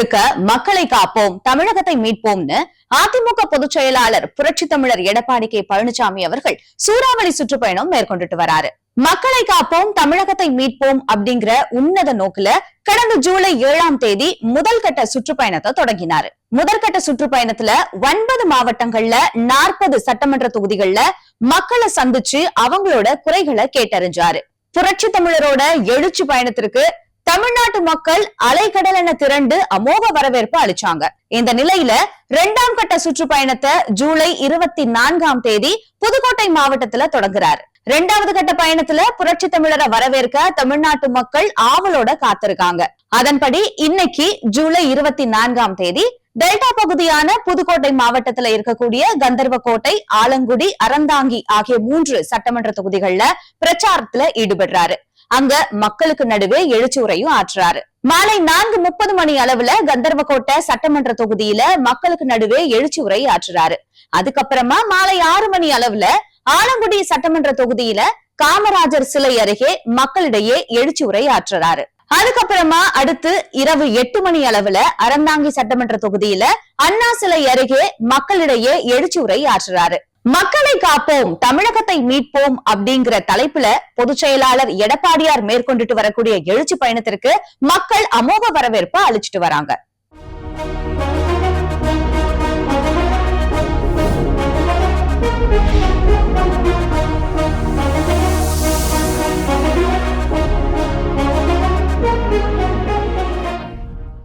முழுக்க மக்களை காப்போம் தமிழகத்தை மீட்போம்னு அதிமுக பொதுச் செயலாளர் புரட்சி தமிழர் எடப்பாடி கே. பழனிசாமி அவர்கள் சூறாவளி சுற்றுப்பயணம் மேற்கொண்டுட்டு வராரு. மக்களை காப்போம் தமிழகத்தை மீட்போம் அப்படிங்கிற உன்னத நோக்குல கடந்த ஜூலை ஏழாம் தேதி முதல் கட்ட சுற்றுப்பயணத்தை தொடங்கினாரு. முதற்கட்ட சுற்றுப்பயணத்துல ஒன்பது மாவட்டங்கள்ல நாற்பது சட்டமன்ற தொகுதிகள்ல மக்களை சந்திச்சு அவங்களோட குறைகளை கேட்டறிஞ்சாரு. புரட்சி தமிழரோட எழுச்சி பயணத்திற்கு தமிழ்நாட்டு மக்கள் அலைக்கடல் என திரண்டு அமோக வரவேற்பு அளிச்சாங்க. இந்த நிலையில இரண்டாம் கட்ட சுற்றுப்பயணத்தை ஜூலை இருபத்தி நான்காம் தேதி புதுக்கோட்டை மாவட்டத்துல தொடங்குறாரு. இரண்டாவது கட்ட பயணத்துல புரட்சி தமிழரை வரவேற்க தமிழ்நாட்டு மக்கள் ஆவலோட காத்திருக்காங்க. அதன்படி இன்னைக்கு ஜூலை இருபத்தி நான்காம் தேதி டெல்டா பகுதியான புதுக்கோட்டை மாவட்டத்துல இருக்கக்கூடிய கந்தர்வக்கோட்டை ஆலங்குடி அறந்தாங்கி ஆகிய மூன்று சட்டமன்ற தொகுதிகள்ல பிரச்சாரத்துல ஈடுபடுறாரு. அங்க மக்களுக்கு நடுவே எழுச்சி உரையும் ஆற்றுறாரு. மாலை நான்கு முப்பது மணி அளவுல கந்தர்வக்கோட்டை சட்டமன்ற தொகுதியில மக்களுக்கு நடுவே எழுச்சி உரை ஆற்றுறாரு. அதுக்கப்புறமா மாலை ஆறு மணி அளவுல ஆலங்குடி சட்டமன்ற தொகுதியில காமராஜர் சிலை அருகே மக்களிடையே எழுச்சி உரை ஆற்றுறாரு. அதுக்கப்புறமா அடுத்து இரவு எட்டு மணி அளவுல அறந்தாங்கி சட்டமன்ற தொகுதியில அண்ணா சிலை அருகே மக்களிடையே எழுச்சி உரை ஆற்றுறாரு. மக்களை காப்போம் தமிழகத்தை மீட்போம் அப்படிங்கிற தலைப்புல பொதுச் செயலாளர் எடப்பாடியார் மேற்கொண்டுட்டு வரக்கூடிய எழுச்சி பயணத்திற்கு மக்கள் அமோக வரவேற்பு அளிச்சுட்டு வராங்க.